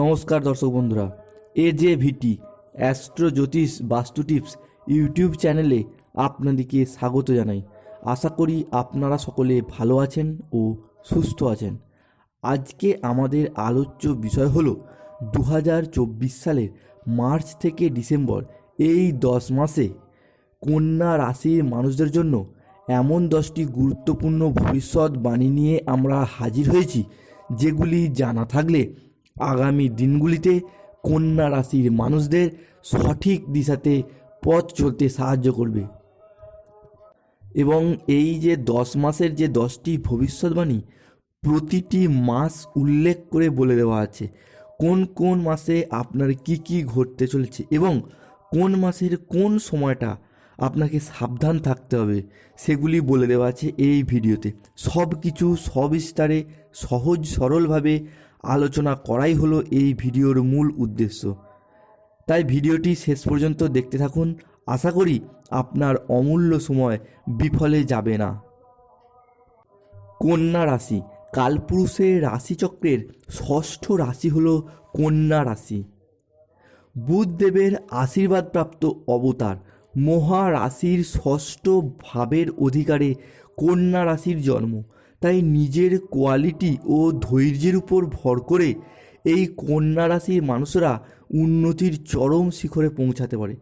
নমস্কার দর্শক বন্ধুরা এ জে ভিটি অ্যাস্ট্রো জ্যোতিষ বাস্তু টিপস ইউটিউব চ্যানেলে আপনাদেরকে স্বাগত জানাই। আশা করি আপনারা সকলে ভালো আছেন ও সুস্থ আছেন। আজকে আমাদের আলোচ্য বিষয় হলো দু হাজার চব্বিশ সালের মার্চ থেকে ডিসেম্বর এই দশ মাসে কন্যা রাশির মানুষদের জন্য এমন দশটি গুরুত্বপূর্ণ ভবিষ্যৎবাণী নিয়ে আমরা হাজির হয়েছি, যেগুলি জানা থাকলে আগামী দিনগুলিতে কন্যা রাশির মানুষদের সঠিক দিশাতে পথ চলতে সাহায্য করবে। এবং এই যে দশ মাসের যে দশটি ভবিষ্যৎবাণী, প্রতিটি মাস উল্লেখ করে বলে দেওয়া আছে, কোন কোন মাসে আপনার কি কি ঘটতে চলেছে এবং কোন মাসের কোন সময়টা আপনাকে সাবধান থাকতে হবে, সেগুলি বলে দেওয়া আছে এই ভিডিওতে। সব কিছু সবিস্তারে, সহজ সরলভাবে আলোচনা করাই হলো এই ভিডিওর মূল উদ্দেশ্য। তাই ভিডিওটি শেষ পর্যন্ত দেখতে থাকুন। আশা করি আপনার অমূল্য সময় বিফলে যাবে না। কন্যা রাশি, কালপুরুষের রাশিচক্রের ষষ্ঠ রাশি হল কন্যা রাশি। বুধদেবের আশীর্বাদপ্রাপ্ত অবতার, মহারাশির ষষ্ঠ ভাবের অধিকারে কন্যা রাশির জন্ম। তাই নিজের কোয়ালিটি ও ধৈর্যের উপর ভর করে এই কন্যা রাশির মানুষরা উন্নতির চরম শিখরে পৌঁছাতে পারে।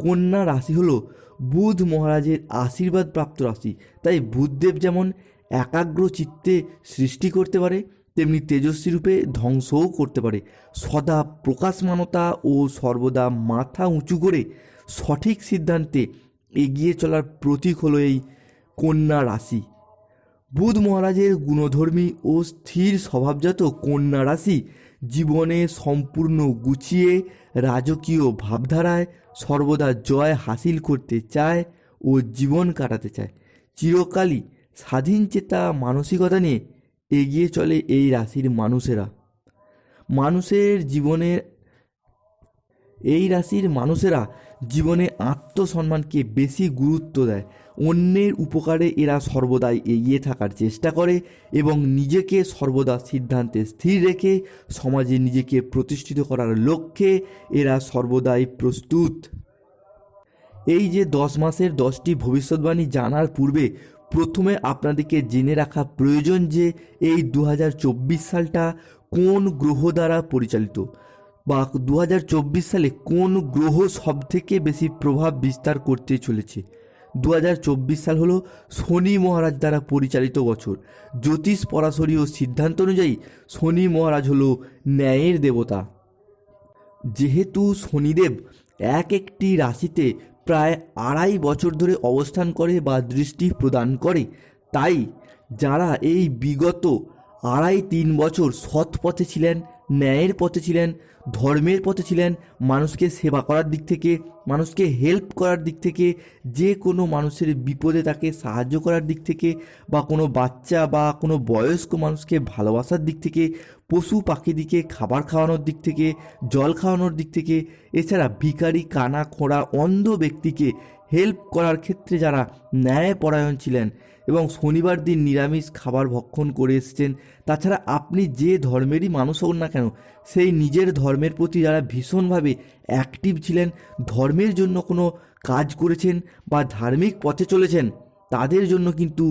কন্যা রাশি হলো বুধ মহারাজের আশীর্বাদ প্রাপ্ত রাশি। তাই বুধদেব যেমন একাগ্র চিত্তে সৃষ্টি করতে পারে, তেমনি তেজস্বী রূপে ধ্বংসও করতে পারে। সদা প্রকাশমানতা ও সর্বদা মাথা উঁচু করে সঠিক সিদ্ধান্তে এগিয়ে চলার প্রতীক হলো এই কন্যা রাশি। বুধ মহারাজের গুণধর্মী ও স্থির স্বভাবজাত কন্যা রাশি জীবনে সম্পূর্ণ গুছিয়ে রাজকীয় ভাবধারায় সর্বদা জয় হাসিল করতে চায় ও জীবন কাটাতে চায়। চিরকালই স্বাধীন চেতা মানসিকতা নিয়ে এগিয়ে চলে এই রাশির মানুষেরা। মানুষের জীবনের এই রাশির মানুষেরা জীবনে আত্মসম্মানকে বেশি গুরুত্ব দেয়। অন্যের উপকারে এরা সর্বদাই এগিয়ে থাকার চেষ্টা করে এবং নিজেকে সর্বদা সিদ্ধান্তে স্থির রেখে সমাজে নিজেকে প্রতিষ্ঠিত করার লক্ষ্যে এরা সর্বদাই প্রস্তুত। এই যে দশ মাসের দশটি ভবিষ্যৎবাণী জানার পূর্বে প্রথমে আপনাদেরকে জেনে রাখা প্রয়োজন যে এই দু হাজার চব্বিশ সালটা কোন গ্রহ দ্বারা পরিচালিত বা দু হাজার চব্বিশ সালে কোন গ্রহ সবথেকে বেশি প্রভাব বিস্তার করতে চলেছে? দু হাজার চব্বিশ সাল হলো শনি মহারাজ দ্বারা পরিচালিত বছর। জ্যোতিষ, পরাশরি ও সিদ্ধান্ত অনুযায়ী শনি মহারাজ হলো ন্যায়ের দেবতা। যেহেতু শনিদেব এক একটি রাশিতে প্রায় আড়াই বছর ধরে অবস্থান করে বা দৃষ্টি প্রদান করে, তাই যারা এই বিগত আড়াই তিন বছর সৎ পথে ছিলেন, ন্যায়ের পথে ছিলেন ধর্মের পথে ছিলেন, মানুষকে সেবা করার দিক থেকে, মানুষকে হেল্প করার দিক থেকে, যে কোনো মানুষের বিপদে তাকে সাহায্য করার দিক থেকে, বা কোনো বাচ্চা বা কোনো বয়স্ক মানুষকে ভালোবাসার দিক থেকে, পশু পাখিদিকে খাবার খাওয়ানোর দিক থেকে, জল খাওয়ানোর দিক থেকে, এছাড়া ভিকারি কানা, খোঁড়া, অন্ধ ব্যক্তিকে হেল্প করার ক্ষেত্রে যারা ন্যায়পরায়ণ ছিলেন এবং শনিবার দিন নিরামিষ খাবার ভক্ষণ করে এসেছেন। তাছাড়া আপনি যে ধর্মেরই মানুষ হন না কেন, সেই নিজের ধর্মের প্রতি যারা ভীষণভাবে অ্যাক্টিভ ছিলেন, ধর্মের জন্য কোনো কাজ করেছেন বা ধার্মিক পথে চলেছেন, তাদের জন্য কিন্তু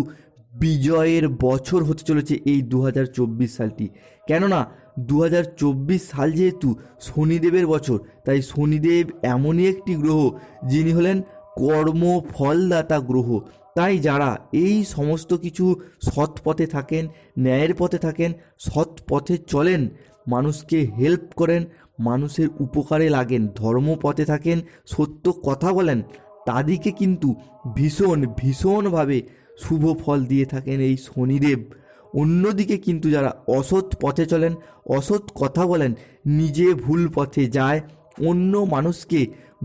বিজয়ের বছর হতে চলেছে এই দু হাজার চব্বিশ সালটি। কেননা দু হাজার চব্বিশ সাল যেহেতু শনিদেবের বছর, তাই শনিদেব এমনই একটি গ্রহ যিনি হলেন কর্ম ফলদাতা গ্রহ। তাই যারা এই সমস্ত কিছু সৎ পথে থাকেন, ন্যায়ের পথে থাকেন, সৎ পথে চলেন, মানুষকে হেল্প করেন, মানুষের উপকারে লাগেন, ধর্ম পথে থাকেন, সত্য কথা বলেন, তাদেরকে কিন্তু ভীষণ, ভীষণভাবে শুভ ফল দিয়ে থাকেন এই শনিদেব। অন্যদিকে কিন্তু যারা অসৎ পথে চলেন, অসৎ কথা বলেন, নিজে ভুল পথে যায়, অন্য মানুষকে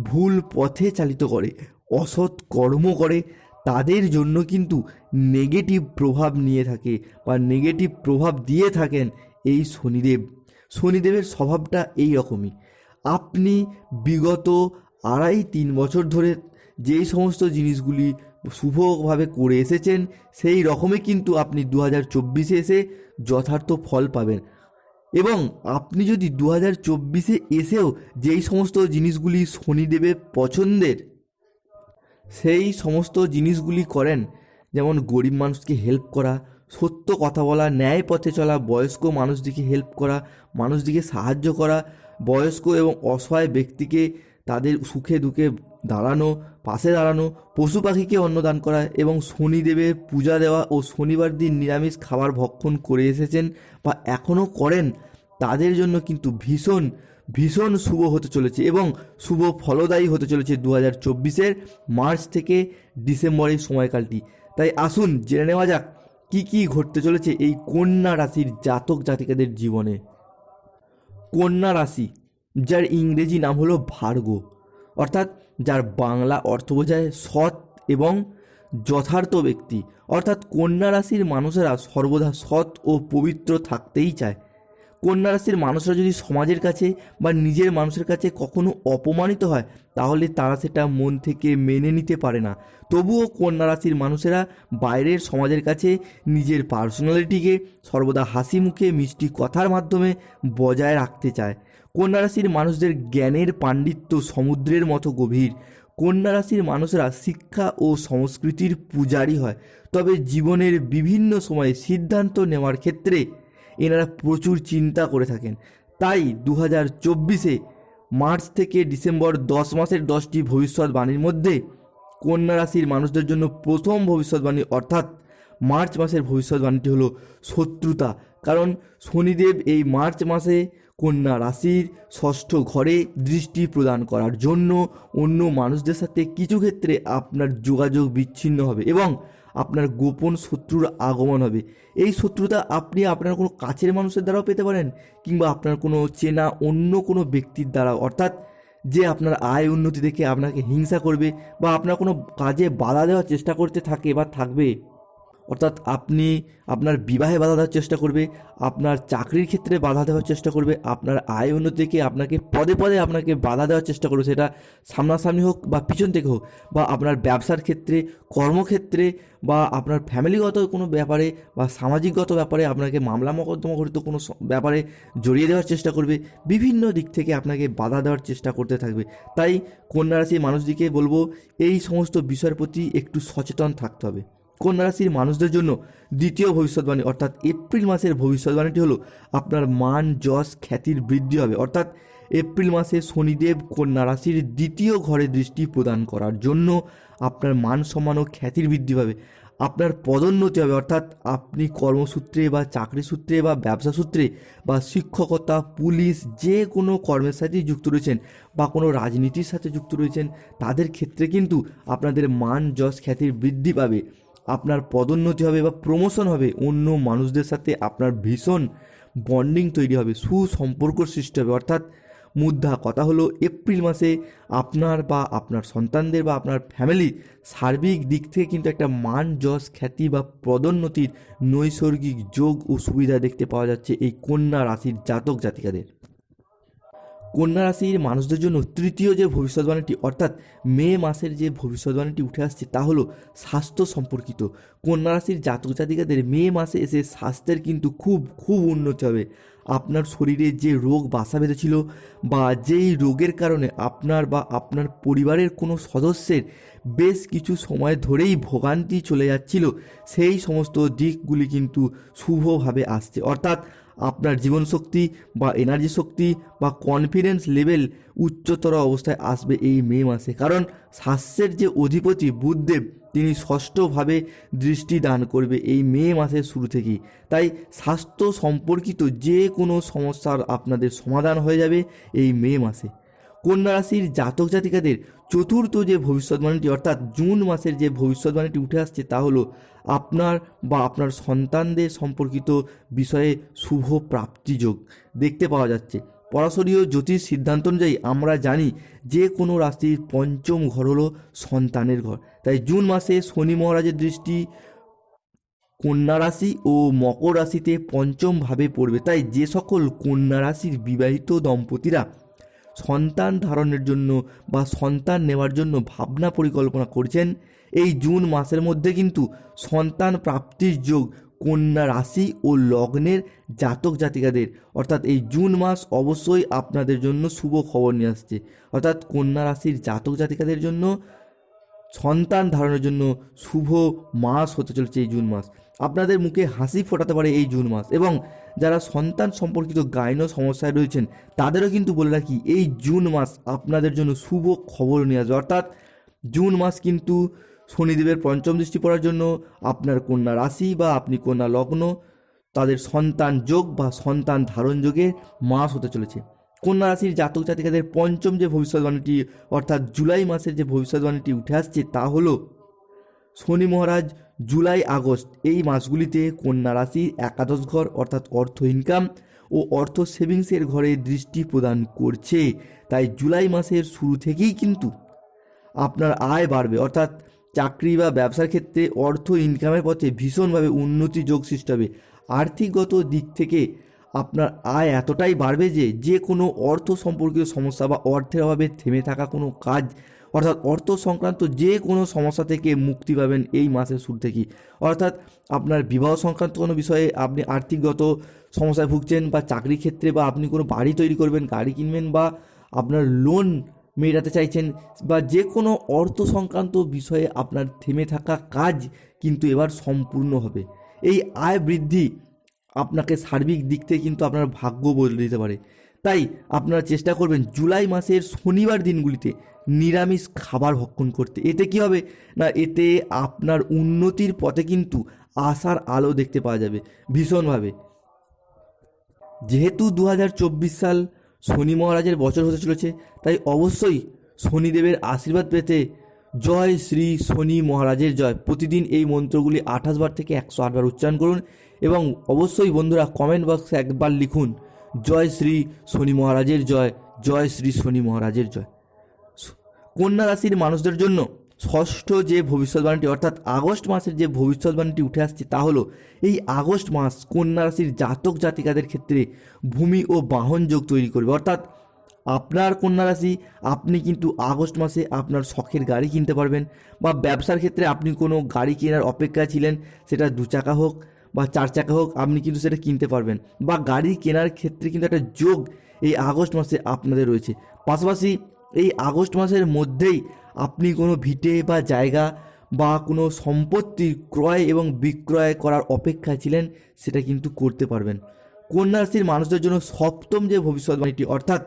ভুল পথে চালিত করে, অসৎ কর্ম করে তাদের জন্য কিন্তু নেগেটিভ প্রভাব নিয়ে থাকে বা নেগেটিভ প্রভাব দিয়ে থাকেন এই শনিদেব। শনিদেবের স্বভাবটা এই রকমই। আপনি বিগত আড়াই তিন বছর ধরে যেই সমস্ত জিনিসগুলি শুভভাবে করে এসেছেন, সেই রকমই কিন্তু আপনি দু হাজার চব্বিশে এসে যথার্থ ফল পাবেন। এবং আপনি যদি দু হাজার চব্বিশে এসেও যেই সমস্ত জিনিসগুলি শনিদেবের পছন্দের সেই সমস্ত জিনিসগুলি করেন। যেমন গরিব মানুষকে হেল্প করা, সত্য কথা বলা ন্যায় পথে চলা, বয়স্ক মানুষদিকে হেল্প করা মানুষদিকে সাহায্য করা, বয়স্ক এবং অসহায় ব্যক্তিকে তাদের সুখে দুঃখে দাঁড়ানো, পাশে দাঁড়ানো, পশু পাখিকে অন্নদান করা এবং শনিদেবের পূজা দেওয়া ও শনিবার দিন নিরামিষ খাবার ভক্ষণ করে এসেছেন বা এখনও করেন, তাদের জন্য কিন্তু ভীষণ ভীষণ শুভ হতে চলেছে এবং শুভ ফলদায়ী হতে চলেছে দু হাজার চব্বিশের মার্চ থেকে ডিসেম্বরের সময়কালটি। তাই আসুন জেনে নেওয়া যাক, কী কী ঘটতে চলেছে এই কন্যা রাশির জাতক জাতিকাদের জীবনে। কন্যা রাশি, যার ইংরেজি নাম হলো ভার্গ অর্থাৎ যার বাংলা অর্থ বোঝায় সৎ এবং যথার্থ ব্যক্তি। অর্থাৎ কন্যা রাশির মানুষেরা সর্বদা সৎ ও পবিত্র থাকতেই চায়। কন্যা রাশির মানুষরা যদি সমাজের কাছে বা নিজের মানুষের কাছে কখনো অপমানিত হয়, তাহলে তারা সেটা মন থেকে মেনে নিতে পারে না। তবুও কন্যা রাশির মানুষেরা বাইরের সমাজের কাছে নিজের পার্সোনালিটিকে সর্বদা হাসি মুখে, মিষ্টি কথার মাধ্যমে বজায় রাখতে চায়। কন্যা রাশির মানুষদের জ্ঞানের পাণ্ডিত্য সমুদ্রের মতো গভীর। কন্যা রাশির মানুষরা শিক্ষা ও সংস্কৃতির পূজারী হয়। তবে জীবনের বিভিন্ন সময়ে সিদ্ধান্ত নেওয়ার ক্ষেত্রে এনারা প্রচুর চিন্তা করে থাকেন। তাই দু হাজার চব্বিশে মার্চ থেকে ডিসেম্বর দশ মাসের দশটি ভবিষ্যৎবাণীর মধ্যে কন্যা রাশির মানুষদের জন্য প্রথম ভবিষ্যৎবাণী অর্থাৎ মার্চ মাসের ভবিষ্যৎবাণীটি হলো শত্রুতা। কারণ শনিদেব এই মার্চ মাসে কন্যা রাশির ষষ্ঠ ঘরে দৃষ্টি প্রদান করার জন্য অন্য মানুষদের সাথে কিছু ক্ষেত্রে আপনার যোগাযোগ বিচ্ছিন্ন হবে এবং আপনার গোপন শত্রুর আগমন হবে। এই শত্রুতা আপনি আপনার কোনো কাছের মানুষের দ্বারাও পেতে পারেন কিংবা আপনার কোনো চেনা অন্য কোনো ব্যক্তির দ্বারা অর্থাৎ যে আপনার আয় উন্নতি দেখে আপনাকে হিংসা করবে বা আপনার কোনো কাজে বাধা দেওয়ার চেষ্টা করতে থাকে বা থাকবে অর্থাৎ আপনি আপনার বিবাহে বাধা দেওয়ার চেষ্টা করবে, আপনার চাকরির ক্ষেত্রে বাধা দেওয়ার চেষ্টা করবে, আপনার আয় উন্নতিকে আপনাকে পদে পদে আপনাকে বাধা দেওয়ার চেষ্টা করবে, সেটা সামনাসামনি হোক বা পিছন থেকে হোক, বা আপনার ব্যবসার ক্ষেত্রে, কর্মক্ষেত্রে, বা আপনার ফ্যামিলিগত কোনো ব্যাপারে, বা সামাজিকগত ব্যাপারে আপনাকে মামলা মকদ্দমা ঘটিত কোনো ব্যাপারে জড়িয়ে দেওয়ার চেষ্টা করবে, বিভিন্ন দিক থেকে আপনাকে বাধা দেওয়ার চেষ্টা করতে থাকবে। তাই কন্যা রাশির মানুষদিকে বলব, এই সমস্ত বিষয়ের প্রতি একটু সচেতন থাকতে হবে। কন্যা রাশির মানুষদের জন্য দ্বিতীয় ভবিষ্যৎবাণী। অর্থাৎ এপ্রিল মাসের ভবিষ্যৎবাণীটি হলো আপনার মান, যশ, খ্যাতির বৃদ্ধি হবে। অর্থাৎ এপ্রিল মাসে শনিদেব কন্যা রাশির দ্বিতীয় ঘরে দৃষ্টি প্রদান করার জন্য আপনার মান সম্মান ও খ্যাতির বৃদ্ধি পাবে। আপনার পদোন্নতি হবে। অর্থাৎ আপনি কর্মসূত্রে বা চাকরি সূত্রে বা ব্যবসা সূত্রে বা শিক্ষকতা, পুলিশ যে কোনো কর্মের সাথে যুক্ত রয়েছেন বা কোনো রাজনীতির সাথে যুক্ত রয়েছেন, তাদের ক্ষেত্রে কিন্তু আপনাদের মান, যশ, খ্যাতির বৃদ্ধি পাবে। আপনার পদোন্নতি হবে বা প্রমোশন হবে, অন্য মানুষদের সাথে আপনার ভীষণ বন্ডিং তৈরি হবে, সুসম্পর্ক সৃষ্টি হবে। অর্থাৎ মুদ্রা, কথা হলো এপ্রিল মাসে আপনার বা আপনার সন্তানদের বা আপনার ফ্যামিলি সার্বিক দিক থেকে কিন্তু একটা মান, যশ, খ্যাতি বা পদোন্নতির নৈসর্গিক যোগ ও সুবিধা দেখতে পাওয়া যাচ্ছে এই কন্যা রাশির জাতক জাতিকাদের। কন্যা রাশির মানুষদের জন্য তৃতীয় যে ভবিষ্যৎবাণীটি অর্থাৎ মে মাসের যে ভবিষ্যৎবাণীটি উঠে আসছে, তা হলো স্বাস্থ্য সম্পর্কিত। কন্যা রাশির জাতক জাতিকাদের মে মাসে এসে স্বাস্থ্যের কিন্তু খুব খুব উন্নতি হবে। আপনার শরীরে যে রোগ বাসা বেঁধেছিল বা যেই রোগের কারণে আপনার বা আপনার পরিবারের কোনো সদস্যের বেশ কিছু সময় ধরেই ভোগান্তি চলে যাচ্ছিল, সেই সমস্ত দিকগুলি কিন্তু শুভভাবে আসছে। অর্থাৎ আপনার জীবনশক্তি বা এনার্জি শক্তি বা কনফিডেন্স লেভেল উচ্চতর অবস্থায় আসবে এই মে মাসে। কারণ স্বাস্থ্যের যে অধিপতি বুধদেব তিনি ষষ্ঠভাবে দৃষ্টি দান করবে এই মে মাসের শুরু থেকেই। তাই স্বাস্থ্য সম্পর্কিত যে কোনো সমস্যার আপনাদের সমাধান হয়ে যাবে এই মে মাসে। কন্যা রাশির জাতক জাতিকাদের চতুর্থ যে ভবিষ্যৎবাণীটি, অর্থাৎ জুন মাসের যে ভবিষ্যৎবাণীটি উঠে আসছে তা হলো আপনার বা আপনার সন্তানদের সম্পর্কিত বিষয়ে শুভ প্রাপ্তিযোগ দেখতে পাওয়া যাচ্ছে, পরাশরীয় জ্যোতিষ সিদ্ধান্ত অনুযায়ী আমরা জানি যে কোনো রাশির পঞ্চম ঘর হলো সন্তানের ঘর। তাই জুন মাসে শনি মহারাজের দৃষ্টি কন্যা রাশি ও মকর রাশিতে পঞ্চম ভাবে পড়বে। তাই যে সকল কন্যা রাশির বিবাহিত দম্পতিরা সন্তান ধারণের জন্য বা সন্তান নেওয়ার জন্য ভাবনা পরিকল্পনা করছেন এই জুন মাসের মধ্যে কিন্তু সন্তান প্রাপ্তির যোগ কন্যা রাশি ও লগ্নের জাতক জাতিকাদের। অর্থাৎ এই জুন মাস অবশ্যই আপনাদের জন্য শুভ খবর নিয়ে আসছে। অর্থাৎ কন্যা রাশির জাতক জাতিকাদের জন্য সন্তান ধারণের জন্য শুভ মাস হতে চলেছে এই জুন মাস। আপনাদের মুখে হাসি ফোটাতে পারে এই জুন মাস এবং যারা সন্তান সম্পর্কিত গাইন সমস্যায় রয়েছেন, তাদেরও কিন্তু বলে রাখি, এই জুন মাস আপনাদের জন্য শুভ খবর নিয়ে আসবে। অর্থাৎ জুন মাস কিন্তু শনিদেবের পঞ্চম দৃষ্টি পড়ার জন্য আপনার কন্যা রাশি বা আপনি কন্যা লগ্ন, তাদের সন্তান যোগ বা সন্তান ধারণ যোগের মাস হতে চলেছে। কন্যা রাশির জাতক জাতিকাদের পঞ্চম যে ভবিষ্যৎবাণীটি অর্থাৎ জুলাই মাসের যে ভবিষ্যৎবাণীটি উঠে আসছে তা হলো শনি মহারাজ জুলাই আগস্ট, এই মাসগুলিতে কন্যা রাশির একাদশ ঘর, অর্থাৎ অর্থ ইনকাম ও অর্থ সেভিংসের ঘরে দৃষ্টি প্রদান করছে। তাই জুলাই মাসের শুরু থেকেই কিন্তু আপনার আয় বাড়বে, অর্থাৎ চাকরি বা ব্যবসার ক্ষেত্রে অর্থ ইনকামের পথে ভীষণভাবে উন্নতি যোগ সৃষ্টি হবে। আর্থিকগত দিক থেকে আপনার আয় এতটাই বাড়বে যে যে কোনো অর্থ সম্পর্কিত সমস্যা বা অর্থের অভাবে থেমে থাকা কোনো কাজ, অর্থাৎ অর্থ সংক্রান্ত যে কোনো সমস্যা থেকে মুক্তি পাবেন এই মাসের শুরু থেকেই। অর্থাৎ আপনার বিবাহ সংক্রান্ত কোনো বিষয়ে আপনি আর্থিকগত সমস্যায় ভুগছেন বা চাকরি ক্ষেত্রে বা আপনি কোনো বাড়ি তৈরি করবেন, গাড়ি কিনবেন বা আপনার লোন মেটাতে চাইছেন বা যে কোনো অর্থ সংক্রান্ত বিষয়ে আপনার থেমে থাকা কাজ কিন্তু এবার সম্পূর্ণ হবে। এই আয় বৃদ্ধি আপনাকে সার্বিক দিক থেকে কিন্তু আপনার ভাগ্য বদলে দিতে পারে। তাই আপনারা চেষ্টা করবেন জুলাই মাসের শনিবার দিনগুলিতে নিরামিষ খাবার ভক্ষণ করতে। এতে কি হবে? না, এতে আপনার উন্নতির পথে কিন্তু আশার আলো দেখতে পাওয়া যাবে ভীষণভাবে। যেহেতু দু হাজার চব্বিশ সাল শনি মহারাজের বছর হতে চলেছে, তাই অবশ্যই শনিদেবের আশীর্বাদ পেতে জয় শ্রী শনি মহারাজের জয়। প্রতিদিন এই মন্ত্রগুলি আঠাশ বার থেকে একশো আটবার উচ্চারণ করুন এবং অবশ্যই বন্ধুরা কমেন্ট বক্সে একবার লিখুন, জয় শ্রী শনি মহারাজের জয় জয় শ্রী শনি মহারাজের জয়। কন্যা রাশির মানুষদের জন্য ষষ্ঠ যে ভবিষ্যৎবাণীটি, অর্থাৎ আগস্ট মাসের যে ভবিষ্যৎবাণীটি উঠে আসছে, তা হলো এই আগস্ট মাস কন্যা রাশির জাতক জাতিকাদের ক্ষেত্রে ভূমি ও বাহন যোগ তৈরি করবে। অর্থাৎ আপনার কন্যা রাশি, আপনি কিন্তু আগস্ট মাসে আপনার শখের গাড়ি কিনতে পারবেন বা ব্যবসার ক্ষেত্রে আপনি কোনো গাড়ি কেনার অপেক্ষায় ছিলেন, সেটা দু চাকা হোক বা চার চাকা হোক, আপনি কিন্তু সেটা কিনতে পারবেন বা গাড়ি কেনার ক্ষেত্রে কিন্তু একটা যোগ এই আগস্ট মাসে আপনাদের রয়েছে। পাশাপাশি এই আগস্ট মাসের মধ্যেই আপনি কোনো ভিটে বা জায়গা বা কোনো সম্পত্তি ক্রয় এবং বিক্রয় করার অপেক্ষায় ছিলেন, সেটা কিন্তু করতে পারবেন। কন্যা রাশির মানুষদের জন্য সপ্তম যে ভবিষ্যৎবাণীটি, অর্থাৎ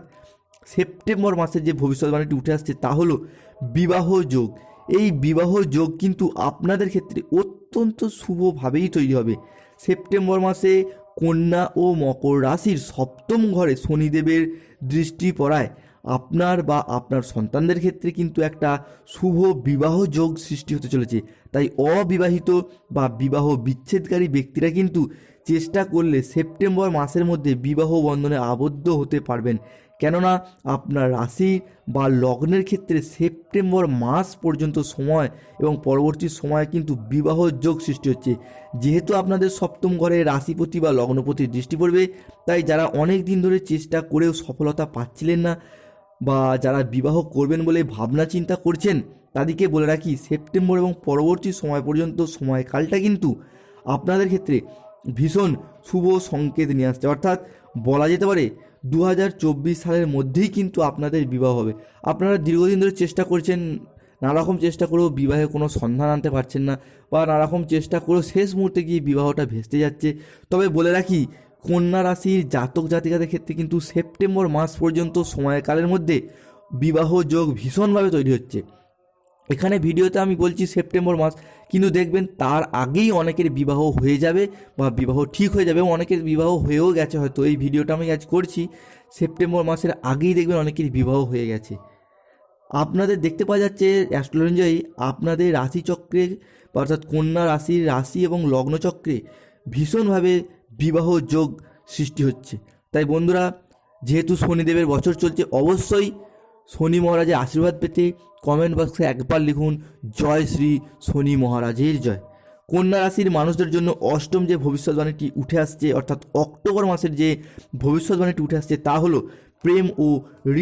সেপ্টেম্বর মাসের যে ভবিষ্যৎবাণীটি উঠে আসছে, তা হলো বিবাহ যোগ। এই বিবাহ যোগ কিন্তু আপনাদের ক্ষেত্রে অত্যন্ত শুভভাবেই তৈরি হবে। সেপ্টেম্বর মাসে কন্যা ও মকর রাশির সপ্তম ঘরে শনিদেবের দৃষ্টি পড়ায়। আপনার বা আপনার সন্তানদের ক্ষেত্রে কিন্তু একটা শুভ বিবাহ যোগ সৃষ্টি হতে চলেছে। তাই অবিবাহিত বা বিবাহ বিচ্ছেদকারী ব্যক্তিরা কিন্তু চেষ্টা করলে সেপ্টেম্বর মাসের মধ্যে বিবাহ বন্ধনে আবদ্ধ হতে পারবেন। কেননা আপনার রাশি বা লগ্নের ক্ষেত্রে সেপ্টেম্বর মাস পর্যন্ত সময় এবং পরবর্তী সময়ে কিন্তু বিবাহ যোগ সৃষ্টি হচ্ছে। যেহেতু আপনাদের সপ্তম ঘরে রাশিপতি বা লগ্নপতি দৃষ্টি পড়বে, তাই যারা অনেক দিন ধরে চেষ্টা করেও সফলতা পাচ্ছিলেন না বা যারা বিবাহ করবেন বলে ভাবনা চিন্তা করছেন, তাদেরকে বলে রাখি, সেপ্টেম্বর এবং পরবর্তী সময় পর্যন্ত সময়কালটা কিন্তু আপনাদের ক্ষেত্রে ভীষণ শুভ সংকেত নিয়ে আসছে। অর্থাৎ বলা যেতে পারে দু হাজার চব্বিশ সালের মধ্যেই কিন্তু আপনাদের বিবাহ হবে। আপনারা দীর্ঘদিন ধরে চেষ্টা করছেন, নানারকম চেষ্টা করেও বিবাহে কোনো সন্ধান আনতে পারছেন না বা নানারকম চেষ্টা করেও শেষ মুহূর্তে গিয়ে বিবাহটা ভেস্তে যাচ্ছে। তবে বলে রাখি কন্যা রাশির জাতক জাতিকাদের ক্ষেত্রে কিন্তু সেপ্টেম্বর মাস পর্যন্ত সময়কালের মধ্যে বিবাহ যোগ ভীষণভাবে তৈরি হচ্ছে। এখানে ভিডিওতে আমি বলছি সেপ্টেম্বর মাস, কিন্তু দেখবেন তার আগেই অনেকের বিবাহ হয়ে যাবে বা বিবাহ ঠিক হয়ে যাবে অনেকের বিবাহ হয়েও গেছে হয়তো। এই ভিডিওটা আমি আজ করছি, সেপ্টেম্বর মাসের আগেই দেখবেন অনেকের বিবাহ হয়ে গেছে। আপনাদের দেখতে পাওয়া যাচ্ছে অ্যাস্ট্রোলজি আপনাদের রাশিচক্রে অর্থাৎ কন্যা রাশির রাশি এবং লগ্নচক্রে ভীষণভাবে বিবাহ যোগ সৃষ্টি হচ্ছে। তাই বন্ধুরা, যেহেতু শনিদেবের বছর চলছে, অবশ্যই শনি মহারাজের আশীর্বাদ পেতে কমেন্ট বক্সে একবার লিখুন, জয় শ্রী শনি মহারাজের জয়। কন্যা রাশির মানুষদের জন্য অষ্টম যে ভবিষ্যৎবাণীটি উঠে আসছে, অর্থাৎ অক্টোবর মাসের যে ভবিষ্যৎবাণীটি উঠে আসছে, তা হলো প্রেম ও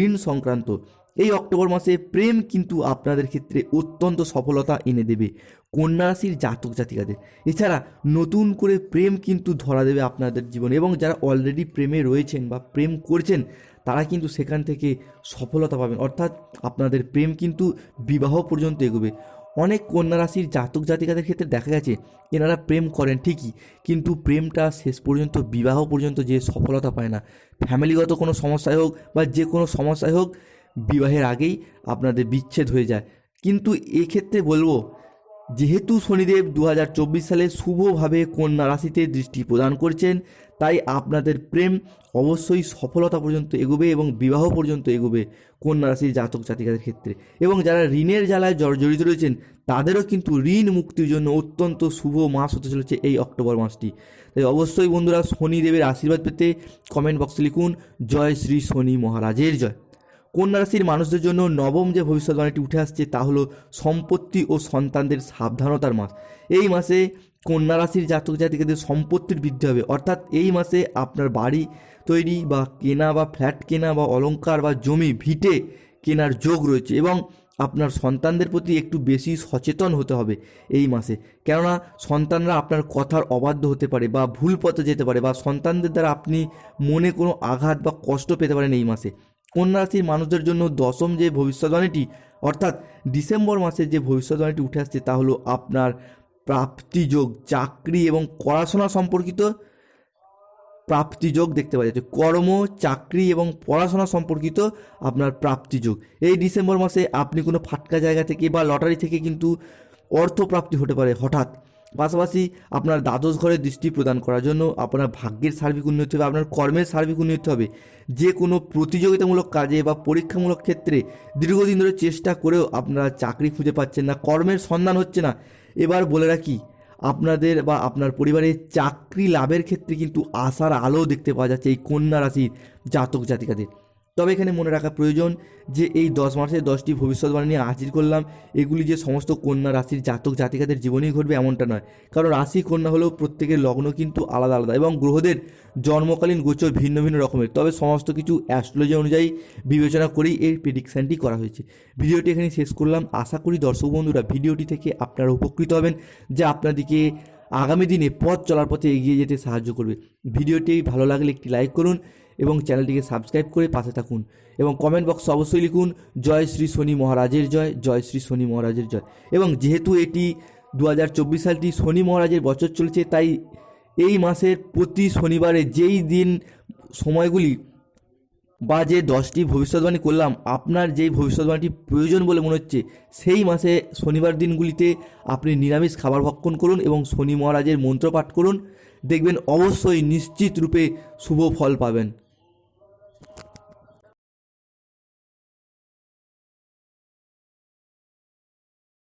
ঋণ সংক্রান্ত। এই অক্টোবর মাসে প্রেম কিন্তু আপনাদের ক্ষেত্রে অত্যন্ত সফলতা এনে দেবে কন্যা রাশির জাতক জাতিকাদের। এছাড়া নতুন করে প্রেম কিন্তু ধরা দেবে আপনাদের জীবনে এবং যারা অলরেডি প্রেমে রয়েছেন বা প্রেম করছেন, তারা কিন্তু সেখান থেকে সফলতা পাবেন। অর্থাৎ আপনাদের প্রেম কিন্তু বিবাহ পর্যন্ত এগোবে। অনেক কন্যা রাশির জাতক জাতিকাদের ক্ষেত্রে দেখা গেছে, এনারা প্রেম করেন ঠিকই, কিন্তু প্রেমটা শেষ পর্যন্ত, বিবাহ পর্যন্ত যে সফলতা পায় না। ফ্যামিলিগত কোনো সমস্যায় হোক বা যে কোনো সমস্যায় হোক বিবাহের আগেই আপনাদের বিচ্ছেদ হয়ে যায়। কিন্তু এক্ষেত্রে বলব, যেহেতু শনিদেব দু হাজার চব্বিশ সালে শুভভাবে কন্যা রাশিতে দৃষ্টি প্রদান করছেন, তাই আপনাদের প্রেম অবশ্যই সফলতা পর্যন্ত এগোবে এবং বিবাহ পর্যন্ত এগোবে কন্যা রাশির জাতক জাতিকাদের ক্ষেত্রে। এবং যারা ঋণের জ্বালায় জর্জরিত রয়েছেন, তাদেরও কিন্তু ঋণ মুক্তির জন্য অত্যন্ত শুভ মাস হতে চলেছে এই অক্টোবর মাসটি। তাই অবশ্যই বন্ধুরা শনিদেবের আশীর্বাদ পেতে কমেন্ট বক্সে লিখুন, জয় শ্রী শনি মহারাজের জয়। কন্যা রাশির মানুষদের জন্য নবম যে ভবিষ্যৎবাণীটি উঠে আসছে, তা হলো সম্পত্তি ও সন্তানদের সাবধানতার মাস। এই মাসে কন্যা রাশির জাতক জাতিকাদের সম্পত্তির বৃদ্ধি হবে। অর্থাৎ এই মাসে আপনার বাড়ি তৈরি বা কেনা বা ফ্ল্যাট কেনা বা অলংকার বা জমি, ভিটে কেনার যোগ রয়েছে এবং আপনার সন্তানদের প্রতি একটু বেশি সচেতন হতে হবে এই মাসে। কেননা সন্তানরা আপনার কথার অবাধ্য হতে পারে বা ভুল পথে যেতে পারে বা সন্তানদের দ্বারা আপনি মনে কোনো আঘাত বা কষ্ট পেতে পারেন এই মাসে। কন্যা রাশির মানুষদের জন্য দশম যে ভবিষ্যৎবাণীটি অর্থাৎ ডিসেম্বর মাসে যে ভবিষ্যৎবাণীটি উঠে আসছে তা হলো আপনার প্রাপ্তিযোগ, চাকরি এবং পড়াশোনা সম্পর্কিত প্রাপ্তিযোগ দেখতে পাওয়া যাচ্ছে। কর্ম, চাকরি এবং পড়াশোনা সম্পর্কিত আপনার প্রাপ্তিযোগ। এই ডিসেম্বর মাসে আপনি কোনো ফাটকা জায়গা থেকে বা লটারি থেকে কিন্তু অর্থ প্রাপ্তি হতে পারে। হঠাৎ পাশাপাশি আপনার দ্বাদশ ঘরে দৃষ্টি প্রদান করার জন্য আপনার ভাগ্যের সার্বিক উন্নতি হবে, আপনার কর্মের সার্বিক উন্নতি হবে। যে কোনো প্রতিযোগিতামূলক কাজে বা পরীক্ষামূলক ক্ষেত্রে দীর্ঘদিন ধরে চেষ্টা করেও আপনারা চাকরি খুঁজে পাচ্ছেন না, কর্মের সন্ধান হচ্ছে না। এবার বলে রাখি, আপনাদের বা আপনার পরিবারের চাকরি লাভের ক্ষেত্রে কিন্তু আশার আলো দেখতে পাওয়া যাচ্ছে এই কন্যা রাশির জাতক জাতিকাদের। তবে এখানে মনে রাখা প্রয়োজন যে এই দশ মাসের দশটি ভবিষ্যৎবাণী নিয়ে হাজির করলাম, এগুলি যে সমস্ত কন্যা রাশির জাতক জাতিকাদের জীবনেই ঘটবে এমনটা নয়। কারণ রাশি কন্যা হলেও প্রত্যেকের লগ্ন কিন্তু আলাদা আলাদা এবং গ্রহদের জন্মকালীন গোচর ভিন্ন ভিন্ন রকমের। তবে সমস্ত কিছু অ্যাস্ট্রোলজি অনুযায়ী বিবেচনা করেই এই প্রেডিকশানটি করা হয়েছে। ভিডিওটি এখানে শেষ করলাম। আশা করি দর্শক বন্ধুরা ভিডিওটি থেকে আপনারা উপকৃত হবেন, যা আপনাদেরকে আগামী দিনে পথ চলার পথে এগিয়ে যেতে সাহায্য করবে। ভিডিওটি ভালো লাগলে একটি লাইক করুন এবং চ্যানেলটিকে সাবস্ক্রাইব করে পাশে থাকুন এবং কমেন্ট বক্সে অবশ্যই লিখুন, জয় শ্রী শনি মহারাজের জয় জয় শ্রী শনি মহারাজের জয়। এবং যেহেতু এটি দু হাজার চব্বিশ সালটি শনি মহারাজের বছর চলছে, তাই এই মাসের প্রতি শনিবারে যেই দিন সময়গুলি বা যে দশটি ভবিষ্যৎবাণী করলাম, আপনার যেই ভবিষ্যৎবাণীটি প্রয়োজন বলে মনে হচ্ছে, সেই মাসে শনিবার দিনগুলিতে আপনি নিরামিষ খাবার ভক্ষণ করুন এবং শনি মহারাজের মন্ত্র পাঠ করুন। দেখবেন অবশ্যই নিশ্চিত রূপে শুভ ফল পাবেন।